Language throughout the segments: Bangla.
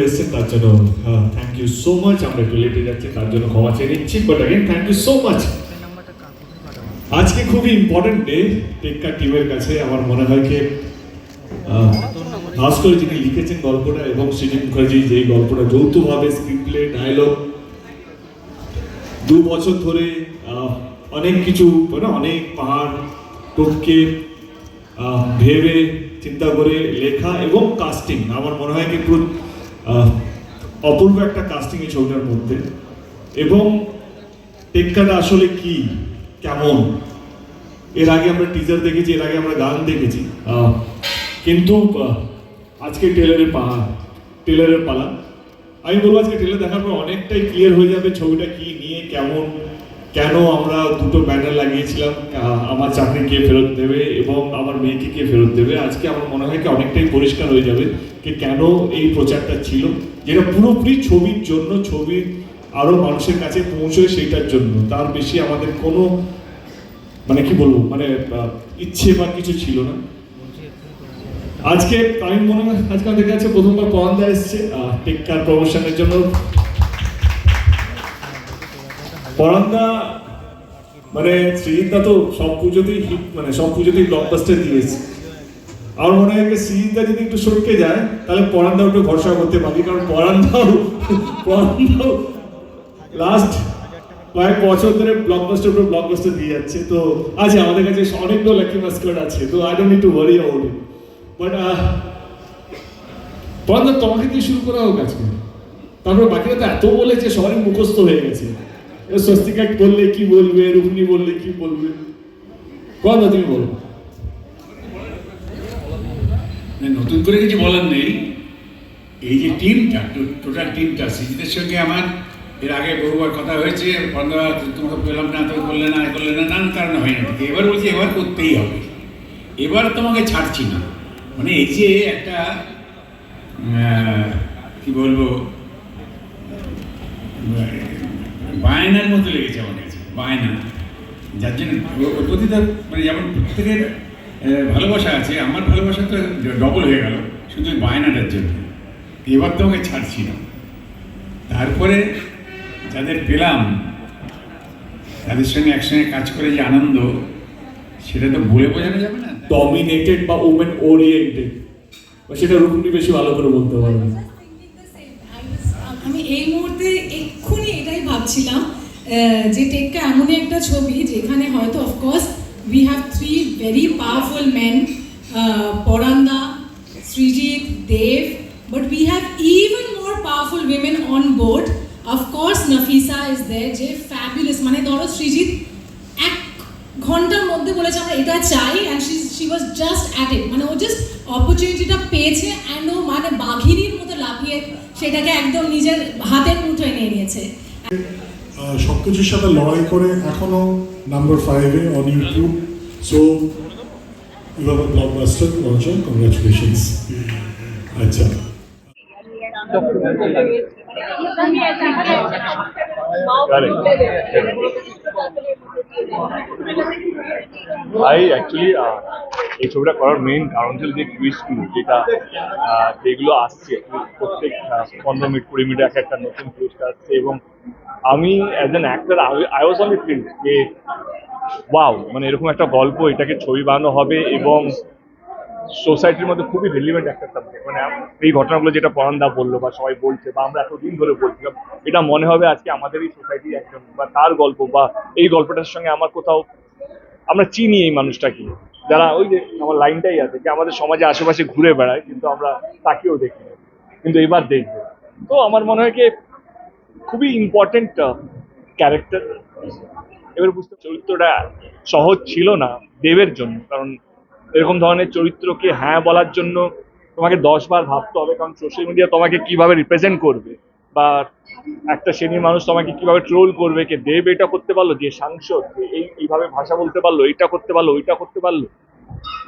এসছে অনেকক্ষণ তার জন্য থ্যাংক ইউ সো মাচ আমরা একটু লেটে যাচ্ছি তার জন্য ক্ষমা চেয়ে নিচ্ছি। But again thank you so much আজকে খুবই ইম্পর্টেন্ট ডে টেক্কা টিমের কাছে আমার মনে হয় কি আহ, খাস করে যিনি লিখেছেন গল্পটা এবং সৃজিত মুখার্জি যেই গল্পটা যৌথভাবে স্ক্রিপ্ট প্লে ডায়লগ দু বছর ধরে অনেক কিছু মানে অনেক পাহাড় টপকে ভেবে চিন্তা করে লেখা এবং কাস্টিং আমার মনে হয় কি অপূর্ব একটা কাস্টিং এই ছবিটার মধ্যে। এবং টেক্কাটা আসলে কি? কেমন? এর আগে আমরা টিজার দেখেছি, এর আগে আমরা গান দেখেছি। কিন্তু আজকে টেলারের পাহাড় টেলারের পালা। আমি বলব আজকে টেলার দেখার পর অনেকটাই ক্লিয়ার হয়ে যাবে ছবিটা কি নিয়ে, কেমন কেন আমরা দুটো ব্যানার লাগিয়েছিলাম? আমার চাকরি কে ফেরত দেবে এবং আমার মেয়েকে কে ফেরত দেবে? আজকে আমার মনে হয় কি অনেকটাই পরিষ্কার হয়ে যাবে যে কেন এই প্রচারটা ছিল। যেটা পুরোপুরি ছবির জন্য, ছবির আরও মানুষের কাছে পৌঁছয় সেইটার জন্য। তার বেশি আমাদের কোনো মানে কি বলব মানে ইচ্ছে বা কিছু ছিল না। আজকে আমি মনে হয়, আজকে আমাদের কাছে প্রথমবার পরান্দা এসছে। টেক্কার প্রমোশনের জন্য পরান্দা মানে শ্রীজিৎদা তো সব পুজোতেই মানে সব পুজোতেই ব্লকবাস্টার দিয়েছে। আমার মনে হয় যে যদি একটু সটকে যায়, তাহলে পরান্দাও একটু ভরসা করতে পারি কারণ পরান্দাও পরান্দাও লাস্ট কয়েক বছর ধরে ব্লকবাস্টার উপর ব্লকবাস্টার দিয়ে যাচ্ছে। তো আছে, আমাদের কাছে অনেকগুলো লাকি মাস্কার আছে, তো I don't need to worry about it but পরান্দা তোমাকে দিয়ে শুরু করা হোক আজকে। তারপর বাকিরা তো এত বলেছে, সবারই মুখস্থ হয়ে গেছে। স্বস্তিকা বললে কি বলবে? রুকনি বললে কি বলবে? পরান্দা তুমি বলো? নতুন করে কিছু বলার নেই। এই যে টিমটা টোটাল টিমটা সিজিদের সঙ্গে আমার, এর আগে বহুবার কথা হয়েছে বন্ধা তোমাকে পেলাম না তুমি করলে না করলে না নানান কারণে হয় না এবার বলছি, এবার করতেই হবে। এবার তোমাকে ছাড়ছি না। মানে এই যে একটা কি বলব? বায়নার মতো লেগেছে আমার কাছে, বায়না। যার জন্য ও- ওর প্রতি তার মানে যেমন প্রত্যেকের ভালোবাসা আছে, আমার ভালোবাসা তো ডবল হয়ে গেল, শুধু বায়নাটার জন্য। এবার তো আমাকে ছাড়ছি না। তারপরে যাদের পেলাম, তাদের সঙ্গে একসঙ্গে কাজ করে যে আনন্দ, সেটা তো বলে বোঝানো যাবে না? ডমিনেটেড বা ওমেন ওরিয়েন্টেড সেটা রুকনি বেশি ভালো করে বলতে পারবে আমি এই মুহূর্তে এক্ষুনি এটাই ভাবছিলাম যে টেক্কা এমনই একটা ছবি যেখানে হয়তো of course we have three very powerful men পরান্দা Srijit Dev but we have even more powerful women on board of course Nafisa is there যে ফ্যাবুলাস মানে ধরো সৃজিত এক ঘণ্টার মধ্যে বলেছে, আমরা এটা চাই and she she was just at it মানে ও জাস্ট অপরচুনিটিটা পেয়েছে অ্যান্ড ও মানে বাঘিনীর মতো লাফিয়ে সেটাকে একদম নিজের হাতের মুঠোয় নিয়ে নিয়েছে। সব কিছুর সাথে লড়াই করে এখনও নাম্বার ফাইভে on YouTube so you have a blockbuster launcher congratulations আচ্ছা। ভাই অ্যাকচুয়ালি এই ছবিটা করার মেইন কারণ ছিল যে টুইস্টগুলো যেটা যেগুলো আসছে, প্রত্যেক পনেরো মিনিট, কুড়ি মিনিটে এক একটা নতুন টুইস্ট আসছে এবং আমি as an actor I was only feel যে ওয়াও মানে এরকম একটা গল্প, এটাকে ছবি বানানো হবে এবং সোসাইটির মধ্যে খুবই রিলিভেন্ট একটা সাবজেক্ট মানে এই ঘটনাগুলো যেটা পরান্দা বলল বা সবাই বলছে বা আমরা এতদিন ধরে বলছিলাম এটা মনে হবে আজকে আমাদের এই সোসাইটির একজন, বা তার গল্প বা এই গল্পটার সঙ্গে আমার কোথাও, আমরা চিনি এই মানুষটাকে। যারা ওই যে আমার লাইনটাই আছে যে আমাদের সমাজে আশেপাশে ঘুরে বেড়ায়, কিন্তু আমরা তাকেও দেখি কিন্তু এবার দেখব। তো আমার মনে হয় কি খুবই ইম্পর্টেন্ট ক্যারেক্টার এবার বুঝতে চরিত্রটা সহজ ছিল না দেবের জন্য। কারণ এরকম ধরনের চরিত্রকে হ্যাঁ বলার জন্য তোমাকে দশ বার ভাবতে হবে, কারণ সোশ্যাল মিডিয়া তোমাকে কীভাবে রিপ্রেজেন্ট করবে? বা একটা শ্রেণির মানুষ তোমাকে কীভাবে ট্রোল করবে, কে দেব, এটা করতে পারল, যে সাংসদ এই এইভাবে ভাষা বলতে পারল এটা করতে পারল, ওইটা করতে পারল।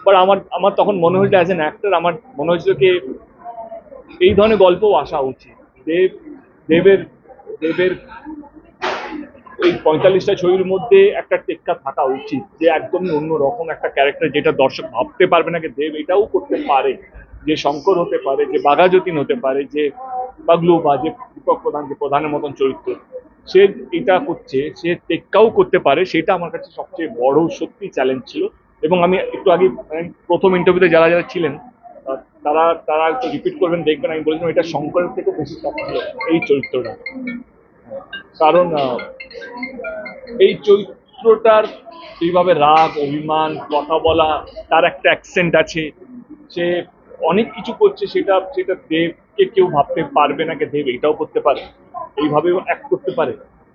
বাট আমার আমার তখন মনে হয়েছিল অ্যাজ এন অ্যাক্টর আমার মনে হয়েছিল কি এই ধরনের গল্পও আসা উচিত। দেব, দেবের দেবের এই পঁয়তাল্লিশটা ছবির মধ্যে একটা টেক্কা থাকা উচিত, যে একদমই অন্য রকম একটা ক্যারেক্টার যেটা দর্শক ভাবতে পারবে না, যে দেব এটাও করতে পারে, যে শঙ্কর হতে পারে, যে বাঘাযতীন হতে পারে, যে পাগলু বা যে দীপক প্রধান যে প্রধানের মতন চরিত্র, সে এটা করছে, সে টেক্কাও করতে পারে, সেটা আমার কাছে সবচেয়ে বড় সত্যি চ্যালেঞ্জ ছিল। এবং আমি একটু আগে মানে প্রথম ইন্টারভিউতে যারা যারা ছিলেন তারা তারা একটু রিপিট করবেন, দেখবেন, আমি বলেছিলাম এটা শঙ্করের থেকে বেশি ছিল এই চরিত্রটা। কারণ এই চরিত্রটার এইভাবে রাগ, অভিমান, কথা বলা, তার একটা অ্যাকসেন্ট আছে। সে অনেক কিছু করছে, সেটা সেটা দেবকে কেউ ভাবতে পারবে না যে দেব এটাও করতে পারে এইভাবেও অ্যাক্ট করতে পারে।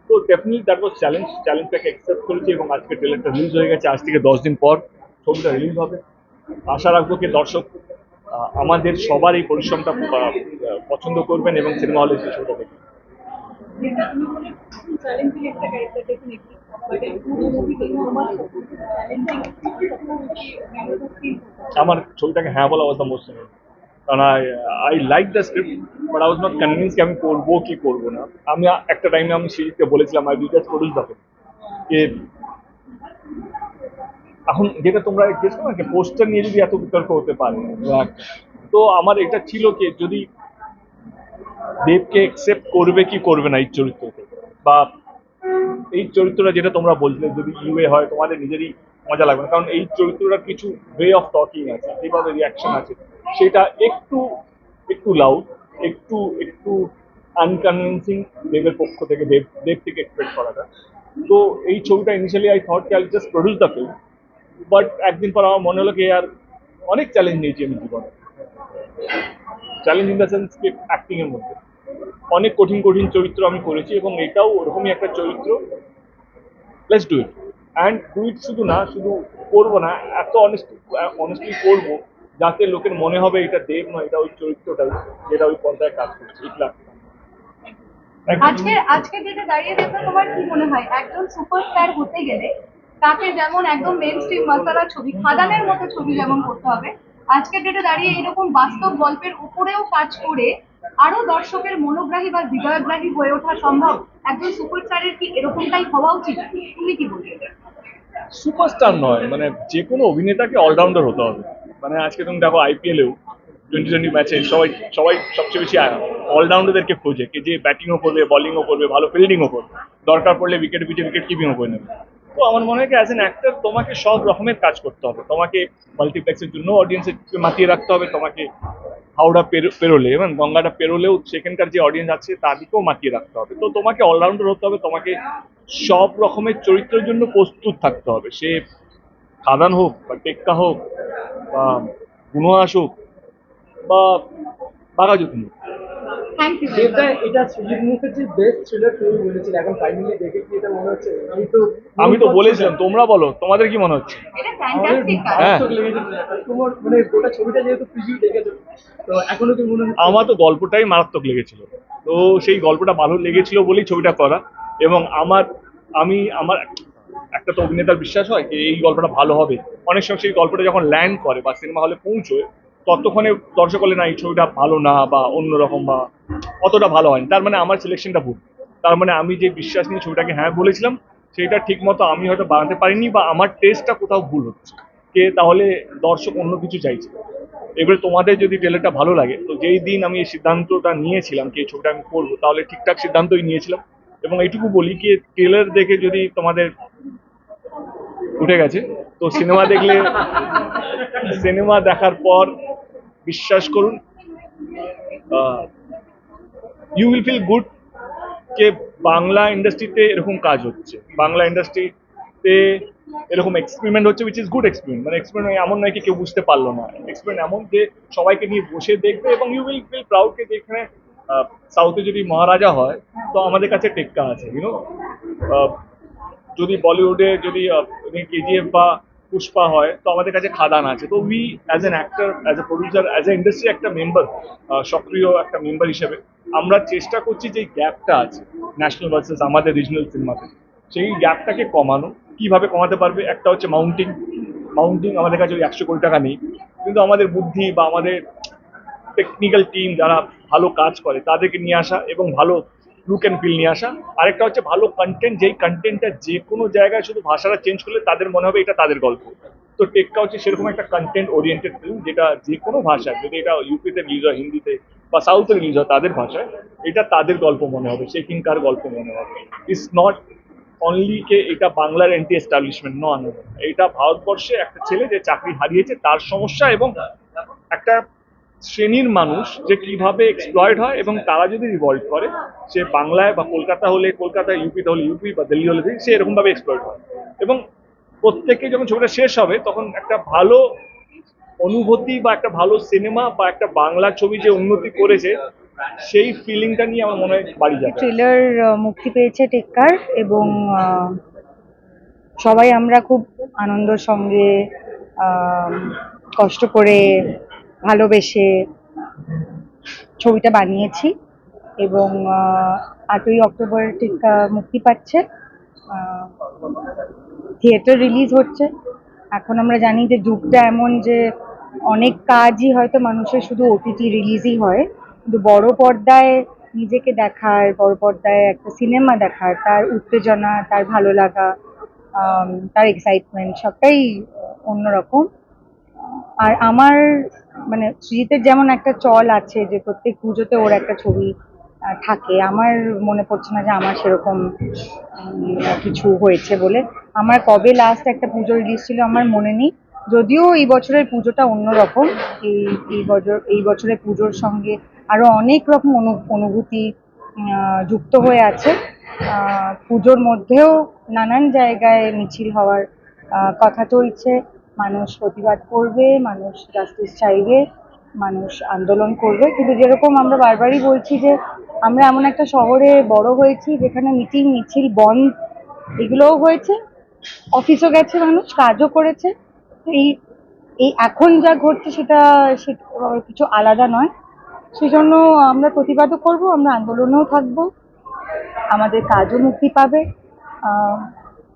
তো ডেফিনেটলি দ্যাট ওয়াজ চ্যালেঞ্জ চ্যালেঞ্জটাকে অ্যাকসেপ্ট করেছি এবং আজকে ট্রেলারটা রিলিজ হয়ে গেছে। আজ থেকে দশ দিন পর ছবিটা রিলিজ হবে। আশা রাখব কি দর্শক আমাদের সবার এই পরিশ্রমটা পছন্দ করবেন এবং সিনেমা হলে সেই দেখবেন। মুভি দেখে আমার ছবিটাকে হ্যাঁ বলা অবস্থা মোস্ট কারণ I I like the script but I was not convince কি আমি করব কি করব না আমি একটা টাইমে আমি সিরিজকে বলেছিলাম আই বিকাজ প্রডিউস দ্য যে এখন যেটা তোমরা জিজ্ঞেস করো না পোস্টার নিয়ে যদি এত বিতর্ক হতে পারে বা- তো আমার এটা ছিল কি যদি দেবকে একসেপ্ট করবে কি করবে না এই চরিত্রকে বা এই চরিত্রটা যেটা তোমরা বলছিলে যদি ইউএ হয় তোমাদের নিজেরই মজা লাগবে না কারণ এই চরিত্রটার কিছু ওয়ে অফ টকিং আছে যেভাবে রিয়াকশন আছে সেটা একটু একটু লাউড একটু একটু আনকনভিন্সিং দেবের পক্ষ থেকে, দেব দেব থেকে এক্সপেক্ট করাটা। তো এই ছবিটা initially I thought I just produce the film but একদিন পর আমার মনে হলো কি, আর অনেক চ্যালেঞ্জ নিয়েছি আমি জীবনে। চ্যালেঞ্জ ইন দ্য সেন্স কি অ্যাক্টিং এর মধ্যে। অনেক কঠিন কঠিন চরিত্র আমি করেছি এবং এটাও ওরকমই একটা চরিত্র। Let's do it and do it শুধু না, শুধু করব না, এত অনেস্ট অনেস্টলি করব যাতে লোকের মনে হবে এটা দেব নয় এটা ওই চরিত্রটাই যেটা ওই পর্দায় কাজ করছে ইটলা আজকের আজকের ডেটে দাঁড়িয়ে দেখো তোমার কি মনে হয়? একজন সুপারস্টার হতে গেলে তাকে যেমন একদম মেন স্ট্রিম মশালা ছবি খাদানের মতো ছবি যেমন করতে হবে আজকের ডেটে দাঁড়িয়ে এরকম বাস্তব গল্পের উপরেও কাজ করে আরও দর্শকের মনোগ্রাহী বা হৃদয়গ্রাহী হয়ে ওঠা সম্ভব? একজন সুপারস্টারের কি এরকমটাই হওয়া উচিত? তুমি কি বলবে? সুপারস্টার নয় মানে যে কোনো অভিনেতাকে অলরাউন্ডার হতে হবে। মানে আজকে তুমি দেখো আইপিএলেও টোয়েন্টি টোয়েন্টি ম্যাচে সবাই সবাই সবচেয়ে বেশি অলরাউন্ডারদেরকে খোঁজে যে ব্যাটিংও করবে বলিংও করবে, ভালো ফিল্ডিংও করবে। দরকার পড়লে উইকেট পিঠে উইকেট কিপিংও করে নেবে। তো আমার মনে হয় অ্যাজ এন অ্যাক্টর তোমাকে সব রকমের কাজ করতে হবে। তোমাকে মাল্টিপ্লেক্সের জন্য অডিয়েন্সের মাতিয়ে রাখতে হবে, তোমাকে হাওড়া পেরো- পেরোলে, এবং গঙ্গাটা পেরোলেও সেখানকার যে অডিয়েন্স আছে, তাদেরকেও মাতিয়ে রাখতে হবে। তো তোমাকে অলরাউন্ডার হতে হবে, তোমাকে সব রকমের চরিত্রের জন্য প্রস্তুত থাকতে হবে। সে খাদান হোক বা টেক্কা হোক বা গুনহাস হোক বা বাঘাযতীন হোক। মনে আমি তো বলেছিলাম তোমরা বলো তোমাদের কি মনে হচ্ছে? এটা ফ্যান্টাস্টিক কাজ হ্যাঁ। মানে গোটা ছবিটা যেহেতু তো এখনও কি মনে হচ্ছে? আমার তো গল্পটাই মারাত্মক লেগেছিল। তো সেই গল্পটা ভালো লেগেছিল বলেই ছবিটা করা। এবং আমার আমি আমার একটা তো অভিনেতার বিশ্বাস হয় যে এই গল্পটা ভালো হবে। অনেক সময় সেই গল্পটা যখন ল্যান্ড করে বা সিনেমা হলে পৌঁছয়, ততক্ষণে দর্শক বলে, না, এই ছবিটা ভালো না বা অন্যরকম বা অতটা ভালো হয়নি। তার মানে আমার সিলেকশনটা ভুল। তার মানে আমি যে বিশ্বাস নিয়ে ছবিটাকে হ্যাঁ বলেছিলাম, সেটা ঠিক মতো আমি হয়তো বানাতে পারিনি বা আমার টেস্টটা কোথাও ভুল হচ্ছে। কে তাহলে দর্শক অন্য কিছু চাইছে? এবারে তোমাদের যদি ট্রেলারটা ভালো লাগে, তো যেই দিন আমি এই সিদ্ধান্তটা নিয়েছিলাম কি এই ছবিটা আমি করব, তাহলে ঠিকঠাক সিদ্ধান্তই নিয়েছিলাম। এবং এইটুকু বলি কি ট্রেলার দেখে যদি তোমাদের উঠে গেছে। তো সিনেমা দেখলে সিনেমা দেখার পর বিশ্বাস করুন ইউ উইল ফিল গুড যে বাংলা ইন্ডাস্ট্রিতে এরকম কাজ হচ্ছে। বাংলা ইন্ডাস্ট্রিতে এরকম এক্সপেরিমেন্ট হচ্ছে উইচ ইজ গুড এক্সপেরিমেন্ট মানে এক্সপেরিমেন্ট এমন নয় কি কেউ বুঝতে পারল না। এক্সপেরিমেন্ট এমন যে সবাইকে নিয়ে বসে দেখবে এবং ইউ উইল ফিল প্রাউড কে যেখানে সাউথে যদি মহারাজা হয়, তো আমাদের কাছে টেক্কা আছে ইউনো যদি বলিউডে যদি কেজিএফ বা পুষ্পা হয়, তো আমাদের কাছে খাদান আছে। তো we as an actor as a producer as a industry একটা মেম্বার সক্রিয় একটা মেম্বার হিসেবে, আমরা চেষ্টা করছি যে গ্যাপটা আছে ন্যাশনাল ভার্সেস আমাদের রিজনাল সিনেমাতে সেই গ্যাপটাকে কমানো। কীভাবে কমাতে পারবে? একটা হচ্ছে মাউন্টিং মাউন্টিং আমাদের কাছে ওই একশো কোটি টাকা নেই। কিন্তু আমাদের বুদ্ধি বা আমাদের টেকনিক্যাল টিম যারা ভালো কাজ করে, তাদেরকে নিয়ে আসা এবং ভালো লুক অ্যান্ড ফিল নিয়ে আসা। আরেকটা হচ্ছে ভালো কন্টেন্ট যেই কন্টেন্টটা যে কোনো জায়গায় শুধু ভাষাটা চেঞ্জ করলে তাদের মনে হবে এটা তাদের গল্প। তো টেক্কা হচ্ছে সেরকম একটা কন্টেন্ট ওরিয়েন্টেড ফিল্ম যেটা যে কোনো ভাষায়, যদি এটা ইউপিতে রিলিজ হয়, হিন্দিতে বা সাউথে রিলিজ হয় তাদের ভাষায়, এটা তাদের গল্প মনে হবে সেখানকার গল্প মনে হবে। ইটস নট অনলি কে এটা বাংলার এন্টি এস্টাবলিশমেন্ট নন এটা ভারতবর্ষে একটা ছেলে যে চাকরি হারিয়েছে, তার সমস্যা এবং একটা শ্রেণির মানুষ যে কীভাবে এক্সপ্লয়েড হয় এবং তারা যদি রিভল্ভ করে, সে বাংলায় বা কলকাতা হলে, কলকাতা ইউপিতে হলে ইউপি বা দিল্লি হলে সে এরকমভাবে এক্সপ্লয়েড হয়। এবং প্রত্যেকে যখন ছবিটা শেষ হবে, তখন একটা ভালো অনুভূতি বা একটা ভালো সিনেমা বা একটা বাংলা ছবি যে উন্নতি করেছে, সেই ফিলিংটা নিয়ে আমার মনে হয় বাড়ি যাবে। ট্রেলার মুক্তি পেয়েছে টেক্কার এবং সবাই আমরা খুব আনন্দের সঙ্গে কষ্ট করে ভালোবেসে ছবিটা বানিয়েছি এবং আটই অক্টোবর টেক্কা মুক্তি পাচ্ছে। থিয়েটার রিলিজ হচ্ছে। এখন আমরা জানি যে যুগটা এমন যে অনেক কাজই হয়তো মানুষের শুধু ওটিটি রিলিজই হয়, কিন্তু বড় পর্দায় নিজেকে দেখার, বড় পর্দায় একটা সিনেমা দেখার, তার উত্তেজনা, তার ভালো লাগা তার এক্সাইটমেন্ট সবটাই অন্যরকম। আর আমার মানে সৃজিতের যেমন একটা চল আছে যে প্রত্যেক পুজোতে ওর একটা ছবি থাকে, আমার মনে পড়ছে না যে আমার সেরকম কিছু হয়েছে বলে। আমার কবে লাস্ট একটা পুজো রিলিজ ছিল আমার মনে নেই। যদিও এই বছরের পুজোটা অন্যরকম এই এই বছর, এই বছরের পুজোর সঙ্গে আরও অনেক রকম অনু, অনুভূতি যুক্ত হয়ে আছে। পুজোর মধ্যেও নানান জায়গায় মিছিল হওয়ার কথা চলছে। মানুষ প্রতিবাদ করবে, মানুষ জাস্টিস চাইবে, মানুষ আন্দোলন করবে। কিন্তু যেরকম আমরা বারবারই বলছি যে, আমরা এমন একটা শহরে বড় হয়েছি যেখানে মিটিং মিছিল বন্ধ। এগুলোও হয়েছে। অফিসও গেছে মানুষ, কাজও করেছে। এই এই এখন যা ঘটছে সেটা কিছু আলাদা নয়। সেই জন্য আমরা প্রতিবাদও করব, আমরা আন্দোলনেও থাকব। আমাদের কাজও মুক্তি পাবে।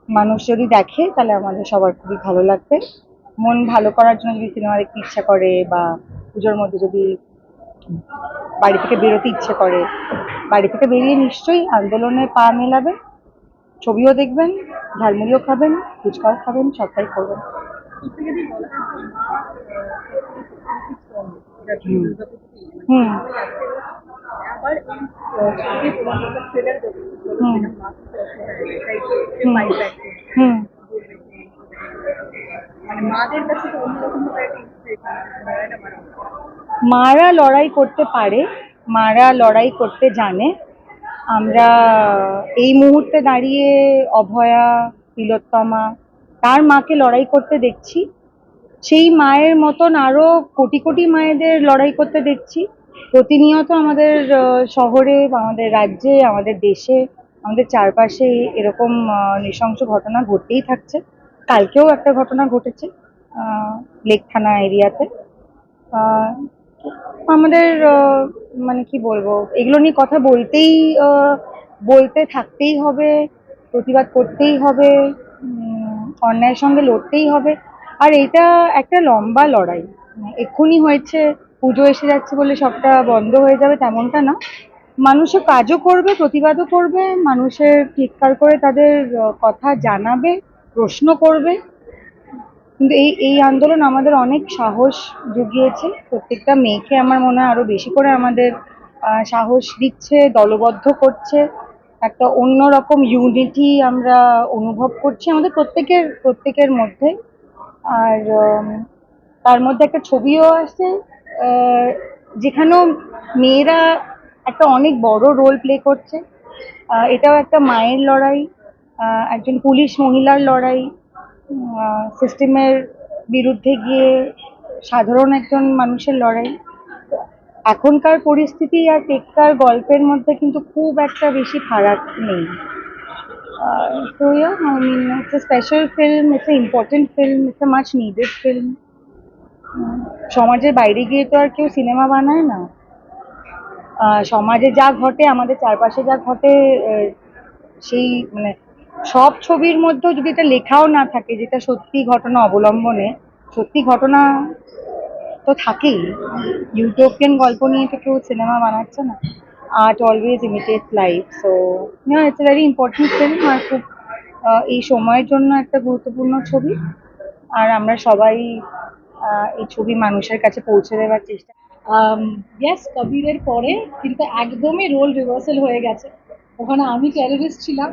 মানুষ যদি দেখে, তাহলে আমাদের সবার খুবই ভালো লাগবে। মন ভালো করার জন্য যদি সিনেমা দেখতে ইচ্ছা করে বা পুজোর মধ্যে যদি বাড়ি থেকে বেরোতে ইচ্ছে করে, বাড়ি থেকে বেরিয়ে নিশ্চয়ই আন্দোলনে পা মেলাবে ছবিও দেখবেন, ঝালমুড়িও খাবেন, ফুচকাও খাবেন সবটাই করবেন। হুম। হুম। হুম। মারা লড়াই করতে পারে, মারা লড়াই করতে জানে। আমরা এই মুহূর্তে দাঁড়িয়ে অভয়া, তিলোত্তমা, তার মাকে লড়াই করতে দেখছি। সেই মায়ের মতন আরও কোটি কোটি মায়েদের লড়াই করতে দেখছি। প্রতিনিয়ত আমাদের শহরে, আমাদের রাজ্যে, আমাদের দেশে, আমাদের চারপাশে এরকম নৃশংস ঘটনা ঘটতেই থাকছে। কালকেও একটা ঘটনা ঘটেছে লেক থানা এরিয়াতে। আমাদের মানে কি বলব, এগুলো নিয়ে কথা বলতেই বলতে থাকতেই হবে, প্রতিবাদ করতেই হবে অন্যায়ের সঙ্গে লড়তেই হবে। আর এটা একটা লম্বা লড়াই। এক্ষুনি হয়েছে, পুজো এসে যাচ্ছে বলে সবটা বন্ধ হয়ে যাবে তেমনটা না। মানুষের কাজও করবে, প্রতিবাদও করবে, মানুষের চিৎকার করে তাদের কথা জানাবে। প্রশ্ন করবে। কিন্তু এই এই আন্দোলন আমাদের অনেক সাহস জুগিয়েছে। প্রত্যেকটা মেয়েকে আমার মনে হয় আরও বেশি করে আমাদের সাহস দিচ্ছে, দলবদ্ধ করছে। একটা অন্যরকম ইউনিটি আমরা অনুভব করছি আমাদের প্রত্যেকের প্রত্যেকের মধ্যে। আর তার মধ্যে একটা ছবিও আছে যেখানেও মেয়েরা একটা অনেক বড় রোল প্লে করছে। এটাও একটা মায়ের লড়াই। একজন পুলিশ মহিলার লড়াই সিস্টেমের বিরুদ্ধে গিয়ে সাধারণ একজন মানুষের লড়াই। এখনকার পরিস্থিতি আর টেক্কার গল্পের মধ্যে কিন্তু খুব একটা বেশি ফারাক নেই। তো yeah, I mean, it's a special film, it's an film. সমাজের বাইরে গিয়ে তো আর কেউ সিনেমা বানায় না। সমাজে যা ঘটে আমাদের চারপাশে যা ঘটে সেই মানে সব ছবির মধ্যেও যদি এটা লেখাও না থাকে, যেটা সত্যি ঘটনা অবলম্বনে, সত্যি ঘটনা তো থাকেই। ইউটোপিয়ান গল্প নিয়ে তো কেউ সিনেমা বানাচ্ছে না। Art always imitate life so it's a very important film আর খুব এই সময়ের জন্য একটা গুরুত্বপূর্ণ ছবি। আর আমরা সবাই এই ছবি মানুষের কাছে পৌঁছে দেওয়ার চেষ্টা ইয়েস কবিরের পরে, কিন্তু একদমই রোল রিভার্সাল হয়ে গেছে। ওখানে আমি টেররিস্ট ছিলাম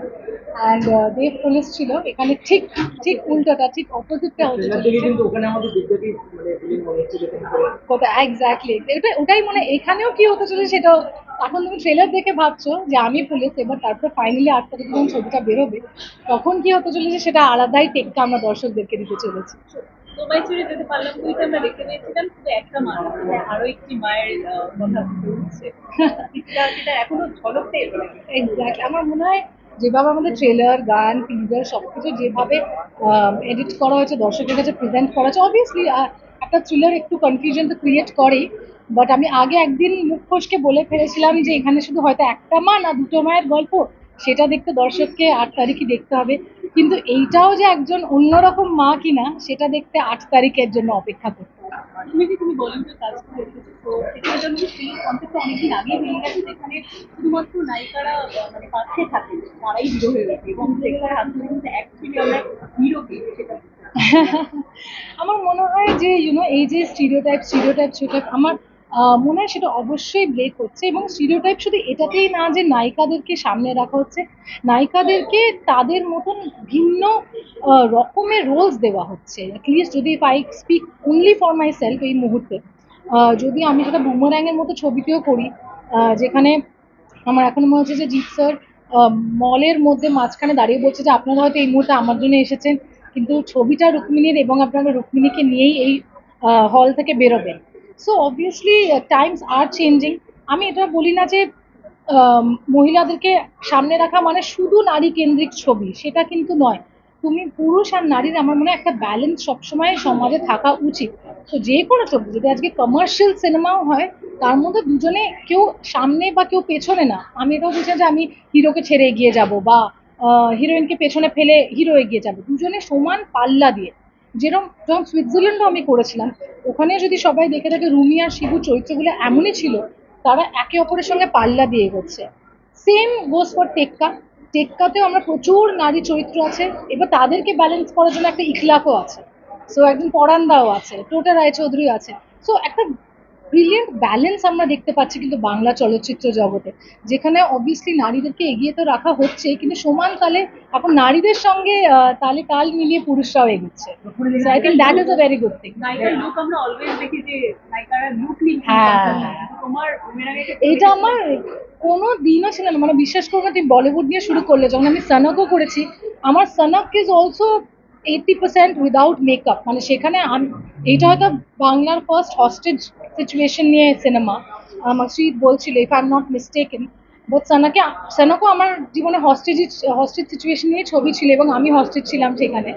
অ্যান্ড দেব পুলিশ ছিল। এখানে ঠিক ঠিক উল্টোটা ঠিক অপোজিটটা হতে কোথায় এক্স্যাক্টলি ওটা ওটাই মানে এখানেও কি হতে চলেছে সেটাও এখন তুমি ট্রেলার দেখে ভাবছ যে আমি পুলিশ এবার তারপর ফাইনালি আট তারিখ যখন ছবিটা বেরোবে তখন কি হতে চলেছে সেটা আলাদাই টেক্কা আমরা দর্শকদেরকে দিতে চলেছি। ছেড়ে যেতে পারলাম আমরা শুধু একটা মা আরও একটি মায়ের কথা বলছে। সেটা এখনও আমার মনে হয় যেভাবে আমাদের ট্রেলার গান টিজার সবকিছু যেভাবে এডিট করা হয়েছে দর্শকের কাছে প্রেজেন্ট করা হয়েছে অবভিয়াসলি একটা থ্রিলার একটু কনফিউশন তো ক্রিয়েট করেই বাট আমি আগে একদিন মুখ ফসকে বলে ফেলেছিলাম যে এখানে শুধু হয়তো একটা মা না, দুটো মায়ের গল্প সেটা দেখতে দর্শককে আট তারিখই দেখতে হবে। কিন্তু এইটাও যে একজন অন্যরকম মা কিনা সেটা দেখতে আট তারিখের জন্য অপেক্ষা করতে হবে। তুমি যে তুমি বলিউডে কাজ করে তো সেটার জন্য সেই কনসেপ্টটা অনেকদিন আগেই বেরিয়ে গেছে যেখানে শুধুমাত্র নায়িকারা মানে পাশে থাকে তারাই হিরো হয়ে গেছে এবং সেটার হাত ধরে কিন্তু অ্যাকচুয়ালি আমরা সেটা আমার মনে হয় যে ইউনো এই যে স্টিরিওটাইপ স্টিরিওটাইপ স্টিরিওটাইপ আমার আহ, মনে হয় সেটা অবশ্যই ব্রেক হচ্ছে এবং স্টিরিওটাইপ শুধু এটাতেই না যে নায়িকাদেরকে সামনে রাখা হচ্ছে, নায়িকাদেরকে তাদের মতন ভিন্ন রকমের রোলস দেওয়া হচ্ছে। অ্যাটলিস্ট যদি I speak only for myself এই মুহূর্তে যদি আমি সেটা বুমারাঙের মতো ছবিতেও করি যেখানে আমার এখন মনে হচ্ছে যে জিৎ স্যার মলের মধ্যে মাঝখানে দাঁড়িয়ে বলছে যে আপনারা হয়তো এই মুহূর্তে আমার জন্য এসেছেন, কিন্তু ছবিটা রুক্মিণীর এবং আপনারা রুক্মিণীকে নিয়েই এই হল থেকে বেরোবেন। So obviously times are changing আমি এটা বলি না যে মহিলাদেরকে সামনে রাখা মানে শুধু নারী কেন্দ্রিক ছবি, সেটা কিন্তু নয়। তুমি পুরুষ আর নারীর আমার মনে হয় একটা ব্যালেন্স সবসময় সমাজে থাকা উচিত। তো যে কোনো ছবি, যদি আজকে কমার্শিয়াল সিনেমাও হয়, তার মধ্যে দুজনে কেউ সামনে বা কেউ পেছনে না। আমি এটাও বলছি যে আমি হিরোকে ছেড়ে এগিয়ে যাব বা হিরোইনকে পেছনে ফেলে হিরো এগিয়ে যাবে। দুজনে সমান পাল্লা দিয়ে। যেরকম যখন সুইজারল্যান্ডও আমি করেছিলাম। ওখানে যদি সবাই দেখে থাকে রুমি আর শিবু চরিত্রগুলো এমনই ছিল, তারা একে অপরের সঙ্গে পাল্লা দিয়ে এগোচ্ছে। সেম গোস ফর টেক্কা টেক্কাতেও আমরা প্রচুর নারী চরিত্র আছে, এবার তাদেরকে ব্যালেন্স করার জন্য একটা ইখলাকও আছে। সো একজন পরান্দাও আছে টোটা রায়চৌধুরী আছে। সো একটা ব্রিলিয়েন্ট ব্যালেন্স আমরা দেখতে পাচ্ছি কিন্তু বাংলা চলচ্চিত্র জগতে। যেখানে অবভিয়াসলি নারীদেরকে এগিয়ে তো রাখা হচ্ছে কিন্তু সমান তালে এখন নারীদের সঙ্গে তালে তাল মিলিয়ে পুরুষরাও এগোচ্ছে। I think that is a very good thing হ্যাঁ। এটা আমার কোনো দিনও ছিল না। মানে বিশ্বাস করব তুমি বলিউড নিয়ে শুরু করলে যখন আমি সনকও করেছি আমার Sanak is also eighty percent without makeup মানে সেখানে এইটা হয়তো বাংলার ফার্স্ট হস্টেজ সিচুয়েশন নিয়ে সিনেমা আমার শ্রীত বলছিল if I am not mistaken but সানাকে, সানাকও আমার জীবনে হস্টেজ হস্টেজ সিচুয়েশন নিয়ে ছবি ছিল এবং আমি হস্টেজ ছিলাম সেখানে।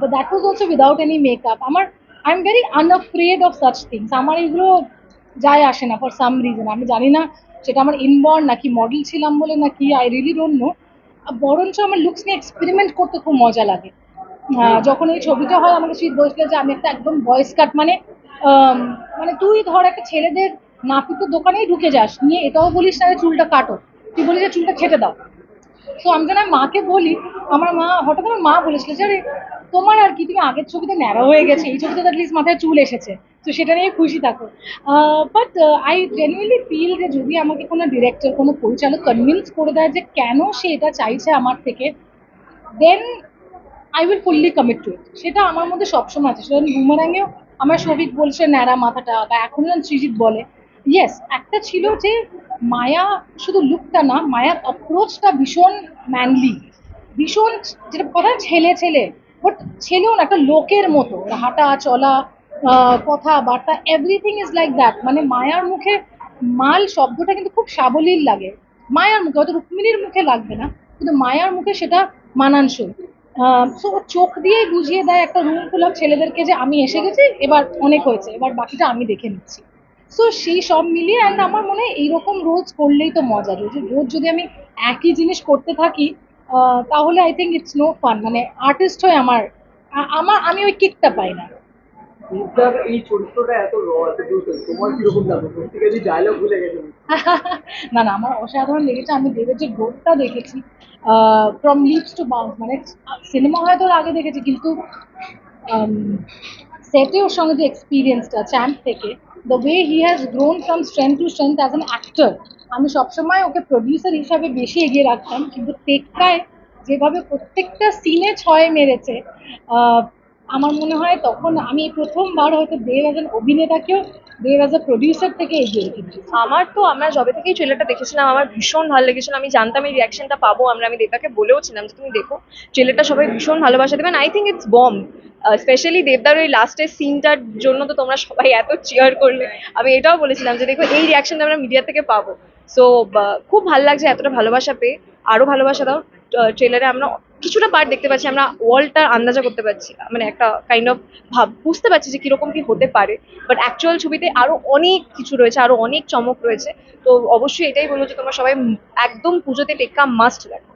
But that was also without any makeup আমার I am very unafraid of such things আমার এগুলো যায় আসে না ফর সাম রিজন আমি জানি না সেটা আমার ইনবর্ন নাকি মডেল ছিলাম বলে নাকি আই রিলি ডোন্ট নো বরঞ্চ আমার লুকস নিয়ে এক্সপেরিমেন্ট করতে খুব মজা লাগে। যখন এই ছবিটা হয়, আমাকে শীত বলছিল যে আমি একটা একদম ভয়েস কাট মানে মানে তুই ধর একটা ছেলেদের নাপিতের দোকানেই ঢুকে যাস, নিয়ে এটাও বলিস না চুলটা কাটো, তুই বলিস যে চুলটা ছেটে দাও। তো আমি আমি মাকে বলি, আমার মা, হঠাৎ আমার মা বলেছিল যে তোমার আর কি, তুমি আগের ছবিতে ন্যাড়া হয়ে গেছে, এই ছবিতে অ্যাটলিস্ট মাথায় চুল এসেছে, তো সেটা নিয়ে খুশি থাকো। বাট আই জেনুইনলি ফিল যে যদি আমাকে কোনো ডিরেক্টর কোনো পরিচালক কনভিন্স করে দেয় যে কেন সে এটা চাইছে আমার থেকে then I will fully commit to it সেটা আমার মধ্যে সবসময় আছে। সেটা বুমারাঙ্গেও আমার শফিক বলছে ন্যাড়া মাথাটা বা এখন সৃজিত বলে। ইয়েস একটা ছিল যে মায়া শুধু লুকটা না মায়ার অ্যাপ্রোচটা ভীষণ ম্যানলি ভীষণ যেটা কথা ছেলে ছেলে বাট ছেলেও না একটা লোকের মতো। হাঁটা চলা আহ, কথাবার্তা এভরিথিং ইজ লাইক দ্যাট মানে মায়ার মুখে মাল শব্দটা কিন্তু খুব সাবলীল লাগে। মায়ার মুখে হয়তো রুক্মিণীর মুখে লাগবে না কিন্তু মায়ার মুখে সেটা মানানসই। সো চোখ দিয়েই বুঝিয়ে দেয় একটা রুম অফ ছেলেদেরকে যে আমি এসে গেছি, এবার অনেক হয়েছে, এবার বাকিটা আমি দেখে নিচ্ছি। সো সেই সব মিলিয়ে অ্যান্ড আমার মনে হয় এইরকম রোজ করলেই তো মজা, রোজ রোজ যদি আমি একই জিনিস করতে থাকি তাহলে I think it's no fun মানে আর্টিস্ট হয়ে আমার আমার, আমি ওই কিকটা পাই না। দিদার এই চরিত্রটা এত র এত তোমার কীরকম লাগল? প্রত্যেকে ডায়লগ ভুলে গেছে। না না, আমার অসাধারণ লেগেছে। আমি দেবের যে গ্রোথটা দেখেছি ফ্রম লিপস টু বাউন্স মানে সিনেমা হয়তো আগে দেখেছি, কিন্তু সেটে ওর সঙ্গে যে এক্সপিরিয়েন্সটা চ্যাম্প থেকে the way he has grown from strength to strength as an actor আমি সবসময় ওকে প্রডিউসার হিসাবে বেশি এগিয়ে রাখতাম। কিন্তু টেক্কায় যেভাবে প্রত্যেকটা সিনে ছয় মেরেছে আমার মনে হয় তখন আমি প্রথমবার হয়তো দেব অ্যাজ অভিনেতাকেও দেব অ্যাজ প্রডিউসার থেকে এগিয়ে রেখেছি। আমার তো আমরা যবে থেকেই ট্রেলারটা দেখেছিলাম, আমার ভীষণ ভালো লেগেছিল, আমি জানতাম এই রিয়াকশনটা পাবো, আমরা, আমি দেবদাকে বলেও ছিলাম যে, তুমি দেখো ট্রেলারটা সবাই ভীষণ ভালোবাসা দেবেন I think it's bomb specially দেবদার ওই লাস্টের সিনটার জন্য তো তোমরা সবাই এত চেয়ার করলে। আমি এটাও বলেছিলাম যে, দেখো, এই রিয়াকশনটা আমরা মিডিয়া থেকে পাবো। সো খুব ভালো লাগছে এতটা ভালোবাসা পেয়ে। আরও ভালোবাসা দাও। ট্রেলারে আমরা কিছুটা পার্ট দেখতে পাচ্ছি, আমরা ওয়ার্ল্ডটা আন্দাজা করতে পারছি মানে একটা কাইন্ড অফ ভাব, বুঝতে পারছি যে কীরকম কি হতে পারে। বাট অ্যাকচুয়াল ছবিতে আরও অনেক কিছু রয়েছে, আরও অনেক চমক রয়েছে। তো অবশ্যই এটাই বলব যে তোমরা সবাই একদম পুজোতে টেক্কা মাস্ট দেখো।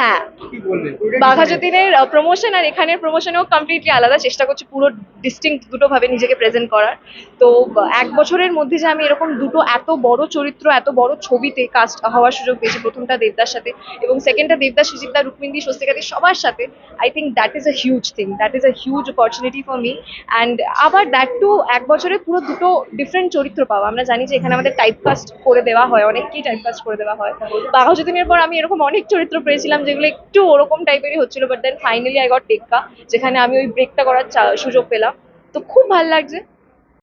হ্যাঁ। কি বলবেন বাঘাযতীনের প্রমোশন আর এখানের প্রমোশনেও কমপ্লিটলি আলাদা। চেষ্টা করছি পুরো ডিস্টিংক্ট দুটো ভাবে নিজেকে প্রেজেন্ট করার। তো এক বছরের মধ্যে যে আমি এরকম দুটো এত বড় চরিত্র এত বড় ছবিতে কাস্ট হওয়ার সুযোগ পেয়েছি প্রথমটা দেবদার সাথে এবং সেকেন্ডটা দেবদাস সুজিতদা রুক্মিন্দি স্বস্তিকাদি সবার সাথে I think that is a huge thing that is a huge opportunity for me and আবার দ্যাট টু এক বছরে পুরো দুটো ডিফারেন্ট চরিত্র পাওয়া। আমরা জানি যে এখানে আমাদের টাইপকাস্ট করে দেওয়া হয় অনেককেই টাইপকাস্ট করে দেওয়া হয়। বাঘাযতীনের পর আমি এরকম অনেক চরিত্র পেয়েছিলাম যেগুলো একটু ওরকম টাইপেরই হচ্ছিল but then finally I got Tekka যেখানে আমি ওই ব্রেকটা করার সুযোগ পেলাম। তো খুব ভালো লাগছে।